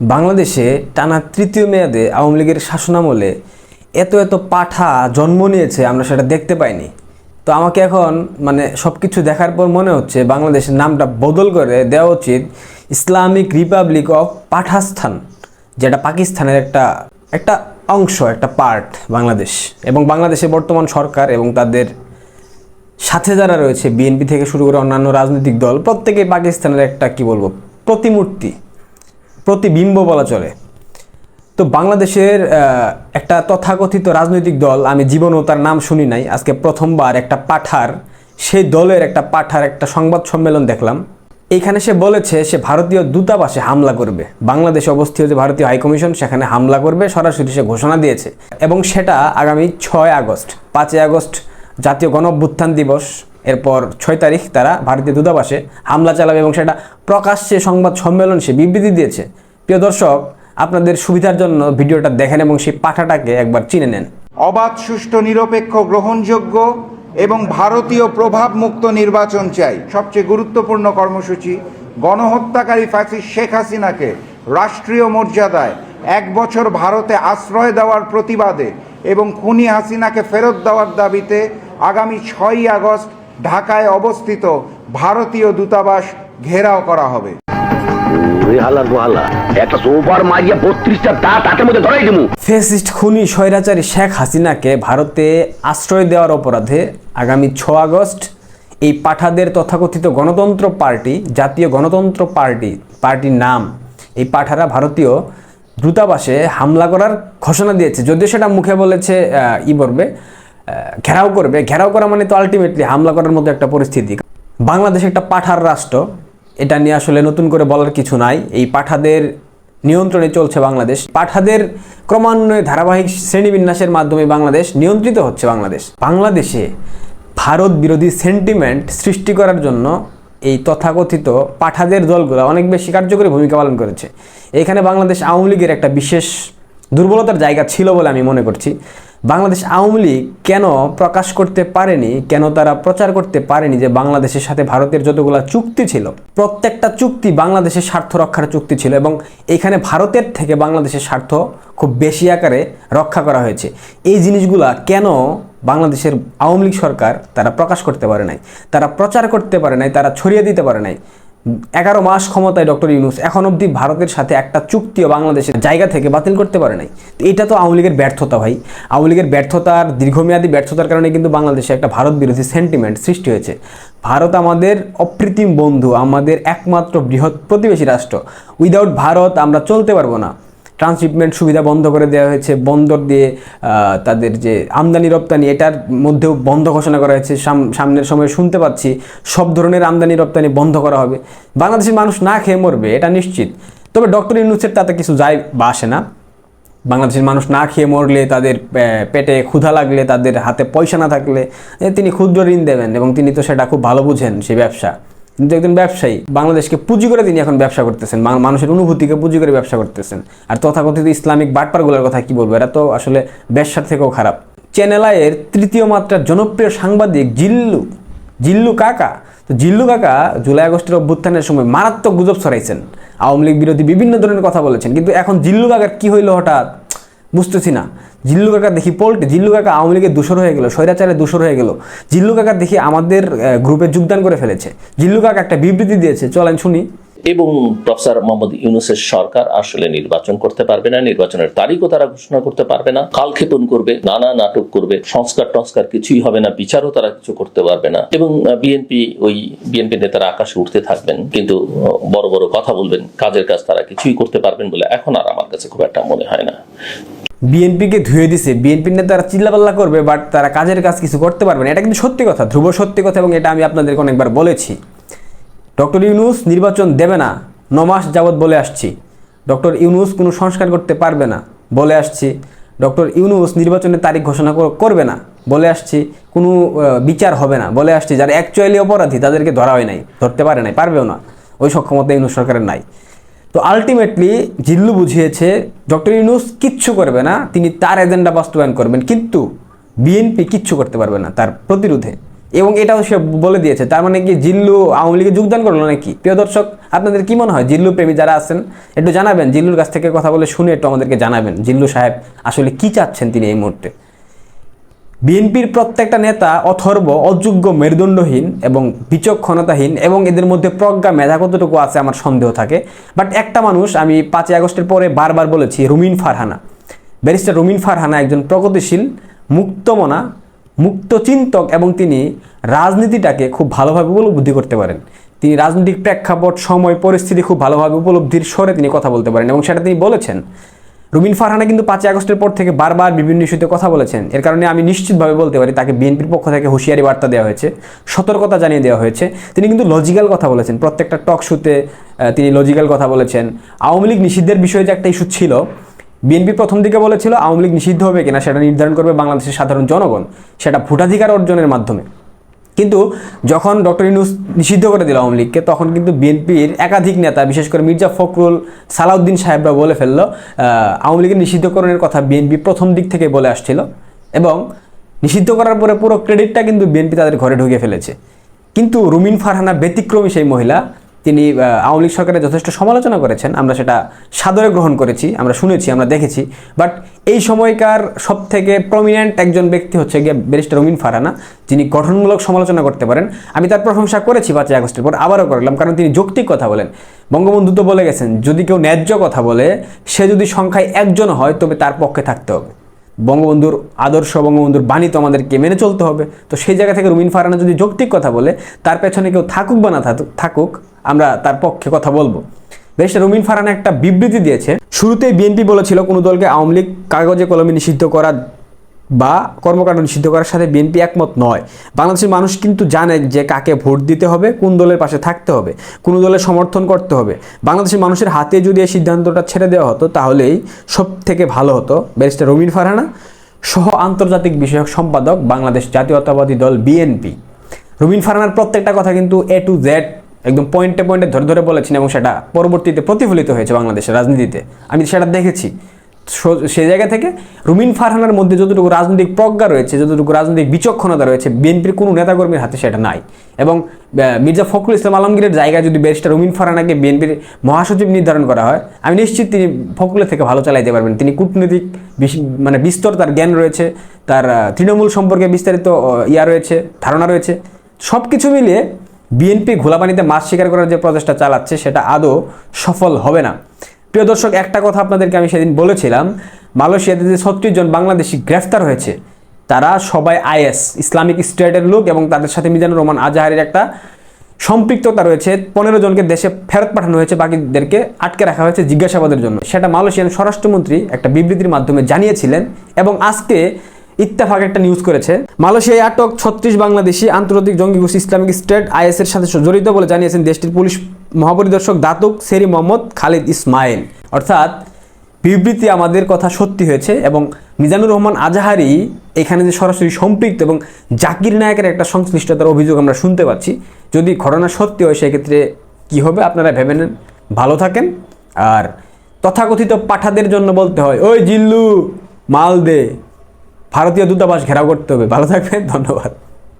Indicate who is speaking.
Speaker 1: বাংলাদেশে টানা তৃতীয় মেয়াদে আওয়ামী লীগের শাসনামলে এত এত পাঠা জন্ম নিয়েছে, আমরা সেটা দেখতে পাইনি। তো আমাকে এখন মানে সব কিছু দেখার পর মনে হচ্ছে বাংলাদেশের নামটা বদল করে দেওয়া উচিত ইসলামিক রিপাবলিক অফ পাঠাস্থান, যেটা পাকিস্তানের একটা একটা অংশ, একটা পার্ট বাংলাদেশ। এবং বাংলাদেশের বর্তমান সরকার এবং তাদের সাথে যারা রয়েছে, বিএনপি থেকে শুরু করে অন্যান্য রাজনৈতিক দল, প্রত্যেকেই পাকিস্তানের একটা, কি বলব, প্রতিমূর্তি। প্রতিবিম্ব বলা চলে। তো বাংলাদেশের একটা তথাকথিত রাজনৈতিক দল, আমি জীবনেও তার নাম শুনি নাই, আজকে প্রথমবার একটা পাঠার, সেই দলের একটা পাঠার একটা সংবাদ সম্মেলন দেখলাম। এইখানে সে বলেছে, সে ভারতীয় দূতাবাসে হামলা করবে। বাংলাদেশে অবস্থিত যে ভারতীয় হাইকমিশন সেখানে হামলা করবে, সরাসরি সে ঘোষণা দিয়েছে। এবং সেটা আগামী ছয় আগস্ট, পাঁচই আগস্ট জাতীয় গণ দিবস এরপর ছয় তারিখ তারা ভারতীয় দূতাবাসে হামলা চালাবে এবং সেটা প্রকাশ্যে সংবাদ সম্মেলন সে বিবৃতি দিয়েছে। প্রিয় দর্শক, আপনাদের সুবিধার জন্য ভিডিওটা দেখেন এবং সেই পাঠাটাকে একবার চিনে নেন।
Speaker 2: অবাধ, সুষ্ঠু, নিরপেক্ষ, গ্রহণযোগ্য এবং ভারতীয় প্রভাব মুক্ত নির্বাচন চাই। সবচেয়ে গুরুত্বপূর্ণ কর্মসূচি, গণহত্যাকারী ফ্যাসিস্ট শেখ হাসিনাকে রাষ্ট্রীয় মর্যাদায় এক বছর ভারতে আশ্রয় দেওয়ার প্রতিবাদে এবং খুনি হাসিনাকে ফেরত দেওয়ার দাবিতে আগামী ছয়ই আগস্ট ঢাকায় অবস্থিত ভারতীয় দূতাবাস ঘেরাও করা হবে।
Speaker 1: ফেসিস্ট খুনি স্বৈরাচারী শেখ হাসিনাকে ভারতে আশ্রয় দেওয়ার অপরাধে আগামী ছ আগস্ট এই পাঠাদের তথাকথিত গণতন্ত্র পার্টি জাতীয় গণতন্ত্র পার্টি পার্টির নাম এই পাঠারা ভারতীয় দূতাবাসে হামলা করার ঘোষণা দিয়েছে। যদিও সেটা মুখে বলেছে আহ, ই আহ, ঘেরাও করবে। ঘেরাও করা মানে তো আলটিমেটলি হামলা করার মতো একটা পরিস্থিতি। বাংলাদেশ একটা পাঠার রাষ্ট্র। এটা নিয়ে আসলে নতুন করে বলার কিছু নাই। এই পাঠাদের নিয়ন্ত্রণে চলছে বাংলাদেশ। পাঠাদের ক্রমান্বয়ে ধারাবাহিক শ্রেণীবিন্যাসের মাধ্যমে বাংলাদেশ নিয়ন্ত্রিত হচ্ছে বাংলাদেশ। বাংলাদেশে ভারত বিরোধী সেন্টিমেন্ট সৃষ্টি করার জন্য এই তথাকথিত পাঠাদের দলগুলো অনেক বেশি কার্যকরী ভূমিকা পালন করেছে। এখানে বাংলাদেশ আওয়ামী লীগের একটা বিশেষ দুর্বলতার জায়গা ছিল বলে আমি মনে করছি। বাংলাদেশ আওয়ামী লীগ কেন প্রকাশ করতে পারেনি, কেন তারা প্রচার করতে পারেনি যে বাংলাদেশের সাথে ভারতের যতগুলো চুক্তি ছিল, প্রত্যেকটা চুক্তি বাংলাদেশের স্বার্থ রক্ষার চুক্তি ছিল এবং এখানে ভারতের থেকে বাংলাদেশের স্বার্থ খুব বেশি আকারে রক্ষা করা হয়েছে। এই জিনিসগুলা কেন বাংলাদেশের আওয়ামী লীগ সরকার তারা প্রকাশ করতে পারে নাই? তারা প্রচার করতে পারে নাই, তারা ছড়িয়ে দিতে পারে নাই? এগারো মাস ক্ষমতায় ডক্টর ইউনুস। এখন অবধি ভারতের সাথে একটা চুক্তিও বাংলাদেশের জায়গা থেকে বাতিল করতে পারে নাই। এটা তো আওয়ামী লীগের ব্যর্থতা ভাই। আওয়ামী লীগের ব্যর্থতার, দীর্ঘমেয়াদী ব্যর্থতার কারণে কিন্তু বাংলাদেশে একটা ভারত বিরোধী সেন্টিমেন্ট সৃষ্টি হয়েছে। ভারত আমাদের অপ্রীতিম বন্ধু, আমাদের একমাত্র বৃহৎ প্রতিবেশী রাষ্ট্র। উইদাউট ভারত আমরা চলতে পারব না। ট্রান্সশিপমেন্ট সুবিধা বন্ধ করে দেওয়া হয়েছে, বন্দর দিয়ে তাদের যে আমদানি রপ্তানি, এটার মধ্যেও বন্ধ ঘোষণা করা হয়েছে। সাম- সামনের সময় শুনতে পাচ্ছি সব ধরনের আমদানি রপ্তানি বন্ধ করা হবে। বাংলাদেশের মানুষ না খেয়ে মরবে, এটা নিশ্চিত। তবে ডক্টর ইউনুসের তাতে কিছু যায় বা আসে না। বাংলাদেশের মানুষ না খেয়ে মরলে, তাদের পেটে ক্ষুধা লাগলে, তাদের হাতে পয়সা না থাকলে তিনি ক্ষুদ্র ঋণ দেবেন এবং তিনি তো সেটা খুব ভালো বুঝেন সেই ব্যবসা। কিন্তু একজন ব্যবসায়ী বাংলাদেশকে পুঁজি করে তিনি এখন ব্যবসা করতেছেন মানুষের অনুভূতিকে পুঁজি করে ব্যবসা করতেছেন। আর তথাকথিত ইসলামিক বাটপারগুলোর কথা কি বলব? এরা তো আসলে ব্যবসার থেকেও খারাপ। চ্যানেল আয়ের তৃতীয় মাত্রার জনপ্রিয় সাংবাদিক জিল্লু জিল্লু কাকা। তো জিল্লু কাকা জুলাই আগস্টের অভ্যুত্থানের সময় মারাত্মক গুজব ছড়াইছেন। আওয়ামী লীগ বিরোধী বিভিন্ন ধরনের কথা বলেছেন। কিন্তু এখন জিল্লু কাকার কি হইল হঠাৎ? বুঝতেছি না। জিল্লু কাকা দেখি পোল্টে জিল্লু কাকা আওয়ামী লীগের দূষর হয়ে গেল স্বৈরাচারে দূষর হয়ে গেল। জিল্লু কাকা দেখি আমাদের গ্রুপে যোগদান করে ফেলেছে। জিল্লু কাকা একটা বিবৃতি দিয়েছে, চলেন শুনি।
Speaker 3: এবং প্রফেসর মোহাম্মদ ইউনুসের সরকার আসলে নির্বাচন করতে পারবে না, নির্বাচনের তারিখও তারা ঘোষণা করতে পারবে না, কালক্ষেপণ করবে, নানা নাটক করবে, সংস্কার টংস্কার কিছুই হবে না, বিচারও তারা কিছু করতে পারবে না। এবং বিএনপি, ওই বিএনপি নেতারা আকাশে উঠতে থাকবেন, কিন্তু বড় বড় কথা বলবেন, কাজের কাজ তারা কিছুই করতে পারবেন বলে এখন আর আমার কাছে খুব একটা মনে হয় না।
Speaker 1: বিএনপিকে ধুয়ে দিছে। বিএনপির তারা চিল্লাপাল্লা করবে বাট তারা কাজের কাজ কিছু করতে পারবে না। এটা কিন্তু সত্যি কথা, ধ্রুব সত্যি কথা, এবং এটা আমি আপনাদেরকে অনেকবার বলেছি। ডক্টর ইউনুস নির্বাচন দেবে না, ন মাস যাবৎ বলে আসছি। ডক্টর ইউনুস কোনো সংস্কার করতে পারবে না, বলে আসছি। ডক্টর ইউনুস নির্বাচনের তারিখ ঘোষণা করবে না, বলে আসছি। কোনো বিচার হবে না, বলে আসছি। যারা অ্যাকচুয়ালি অপরাধী, তাদেরকে ধরা হয় নাই, ধরতে পারে নাই, পারবেও না। ওই সক্ষমতা ইউনুস সরকারের নাই। তো আলটিমেটলি জিল্লু বুঝিয়েছে, ডক্টর ইউনুস কিচ্ছু করবে না, তিনি তার এজেন্ডা বাস্তবায়ন করবেন, কিন্তু বিএনপি কিচ্ছু করতে পারবে না তার প্রতিরোধে। এবং এটাও সে বলে দিয়েছে, তার মানে কি জিল্লু আওয়ামী লীগে যোগদান করল নাকি? প্রিয় দর্শক, আপনাদের কি মনে হয়? জিল্লু প্রেমী যারা আছেন, একটু জানাবেন, জিল্লুর কাছ থেকে কথা বলে শুনে একটু আমাদেরকে জানাবেন। জিল্লু সাহেব আসলে কি চাচ্ছেন তিনি এই মুহূর্তে? বিএনপির প্রত্যেকটা নেতা অথর্ব, অযোগ্য, মেরুদণ্ডহীন এবং বিচক্ষণতাহীন এবং এদের মধ্যে প্রজ্ঞা, মেধা কতটুকু আছে আমার সন্দেহ থাকে। বাট একটা মানুষ আমি পাঁচই আগস্টের পরে বারবার বলেছি, রুমিন ফারহানা। ব্যারিস্টার রুমিন ফারহানা একজন প্রগতিশীল, মুক্তমনা মুক্ত চিন্তক এবং তিনি রাজনীতিটাকে খুব ভালোভাবে উপলব্ধি করতে পারেন। তিনি রাজনৈতিক প্রেক্ষাপট, সময়, পরিস্থিতি খুব ভালোভাবে উপলব্ধির স্বরে তিনি কথা বলতে পারেন এবং সেটা তিনি বলেছেন। রুমিন ফারহানা কিন্তু পাঁচই আগস্টের পর থেকে বারবার বিভিন্ন ইস্যুতে কথা বলেছেন। এর কারণে আমি নিশ্চিতভাবে বলতে পারি তাকে বিএনপির পক্ষ থেকে হুঁশিয়ারি বার্তা দেওয়া হয়েছে, সতর্কতা জানিয়ে দেওয়া হয়েছে। তিনি কিন্তু লজিক্যাল কথা বলেছেন। প্রত্যেকটা টক শুতে তিনি লজিক্যাল কথা বলেছেন। আওয়ামী লীগ নিষিদ্ধের বিষয়ে যে একটা ইস্যু ছিল, বিএনপি প্রথম দিকে বলেছিল আওয়ামী লীগ নিষিদ্ধ হবে কিনা সেটা নির্ধারণ করবে বাংলাদেশের সাধারণ জনগণ। সেটা ভোটাধিকার অর্জনের মাধ্যমে। কিন্তু যখন ডক্টর ইউনুস নিষিদ্ধ করে দিল আওয়ামী লীগকে, তখন কিন্তু বিএনপির একাধিক নেতা, বিশেষ করে মির্জা ফখরুল সালাউদ্দিন সাহেবরা বলে ফেলল আওয়ামী লীগের নিষিদ্ধকরণের কথা বিএনপি প্রথম দিক থেকে বলে আসছিল এবং নিষিদ্ধ করার পরে পুরো ক্রেডিটটা কিন্তু বিএনপি তাদের ঘরে ঢুকে ফেলেছে। কিন্তু রুমিন ফারহানা ব্যতিক্রমী সেই মহিলা তিনি আওয়ামী লীগ সরকারের যথেষ্ট সমালোচনা করেছেন। আমরা সেটা সাদরে গ্রহণ করেছি, আমরা শুনেছি, আমরা দেখেছি। বাট এই সময়কার সব থেকে প্রমিনেন্ট একজন ব্যক্তি হচ্ছে গিয়ে ব্যারিস্টার রুমিন ফারানা, যিনি গঠনমূলক সমালোচনা করতে পারেন। আমি তার প্রশংসা করেছি পাঁচই আগস্টের পর, আবারও করলাম, কারণ তিনি যৌক্তিক কথা বলেন। বঙ্গবন্ধু তো বলে গেছেন, যদি কেউ ন্যায্য কথা বলে, সে যদি সংখ্যায় একজন হয়, তবে তার পক্ষে থাকতে হবে। বঙ্গবন্ধুর আদর্শ, বঙ্গবন্ধুর বাণী তো আমাদেরকে মেনে চলতে হবে। তো সেই জায়গা থেকে রুমিন ফারানা যদি যৌক্তিক কথা বলে, তার পেছনে কেউ থাকুক বা না থাকুক আমরা তার পক্ষে কথা বলব। বেশটা রুমিন ফারহানা একটা বিবৃতি দিয়েছে। শুরুতেই বিএনপি বলেছিল কোনো দলকে আওয়ামী লীগ কাগজে কলমে নিষিদ্ধ করা বা কর্মকাণ্ড নিষিদ্ধ করার সাথে বিএনপি একমত নয়। বাংলাদেশের মানুষ কিন্তু জানে যে কাকে ভোট দিতে হবে, কোন দলের পাশে থাকতে হবে, কোন দলের সমর্থন করতে হবে। বাংলাদেশের মানুষের হাতে যদি এই সিদ্ধান্তটা ছেড়ে দেওয়া হতো, তাহলেই সব থেকে ভালো হতো ব্যারিস্টার রবিন ফারহানা সহ আন্তর্জাতিক বিষয়ক সম্পাদক বাংলাদেশ জাতীয়তাবাদী দল বিএনপি। রবিন ফারহানার প্রত্যেকটা কথা কিন্তু এ টু জেড একদম পয়েন্টে পয়েন্টে ধরে ধরে বলেছেন এবং সেটা পরবর্তীতে প্রতিফলিত হয়েছে বাংলাদেশের রাজনীতিতে। আমি সেটা দেখেছি। সে জায়গা থেকে রুমিন ফারহানার মধ্যে যতটুকু রাজনৈতিক প্রজ্ঞা রয়েছে, যতটুকু রাজনৈতিক বিচক্ষণতা রয়েছে, বিএনপির কোনো নেতাকর্মীর হাতে সেটা নাই। এবং মির্জা ফখরুল ইসলাম আলমগীরের জায়গায় যদি ব্যারিস্টার রুমিন ফারহানাকে বিএনপির মহাসচিব নির্ধারণ করা হয়, আমি নিশ্চিত তিনি ফখরুলের থেকে ভালো চালাইতে পারবেন। তিনি কূটনৈতিক মানে বিস্তর তার জ্ঞান রয়েছে, তার তৃণমূল সম্পর্কে বিস্তারিত ইয়া রয়েছে, ধারণা রয়েছে। সব কিছু মিলিয়ে বিএনপি ঘোলাপানিতে মাছ শিকার করার যে প্রচেষ্টা চালাচ্ছে, সেটা আদৌ সফল হবে না। প্রিয় দর্শক, একটা কথা আপনাদেরকে আমি সেদিন বলেছিলাম, মালয়েশিয়াতে যে ছত্রিশ জন বাংলাদেশি গ্রেফতার হয়েছে, তারা সবাই আইএস, ইসলামিক স্টেটের লোক এবং তাদের সাথে মিজানুর রহমান আজাহারের একটা সম্পৃক্ততা রয়েছে। পনেরো জনকে দেশে ফেরত পাঠানো হয়েছে, বাকিদেরকে আটকে রাখা হয়েছে জিজ্ঞাসাবাদের জন্য। সেটা মালয়েশিয়ান স্বরাষ্ট্রমন্ত্রী একটা বিবৃতির মাধ্যমে জানিয়েছিলেন এবং আজকে ইত্তেফাক একটা নিউজ করেছে। মালয়েশিয়ায় আটক ছত্রিশ বাংলাদেশি আন্তর্জাতিক জঙ্গি গোষ্ঠী ইসলামিক স্টেট আইএস এর সাথে জড়িত বলে জানিয়েছেন দেশটির পুলিশ মহাপরিদর্শক দাতুক সেরি মোহাম্মদ খালিদ ইসমাইল। অর্থাৎ, বিবৃতি আমাদের কথা সত্যি হয়েছে এবং মিজানুর রহমান আজাহারি এখানে যে সরাসরি সম্পৃক্ত এবং জাকির নায়কের একটা সংশ্লিষ্টতার অভিযোগ আমরা শুনতে পাচ্ছি। যদি ঘটনা সত্যি হয়, সেক্ষেত্রে কি হবে আপনারা ভেবে নেন। ভালো থাকেন। আর তথাকথিত পাঠাদের জন্য বলতে হয়, ওই জিল্লু, মাল দে। ভারতীয় দূতাবাস ঘেরাও করতে হবে। ভালো থাকবেন ধন্যবাদ।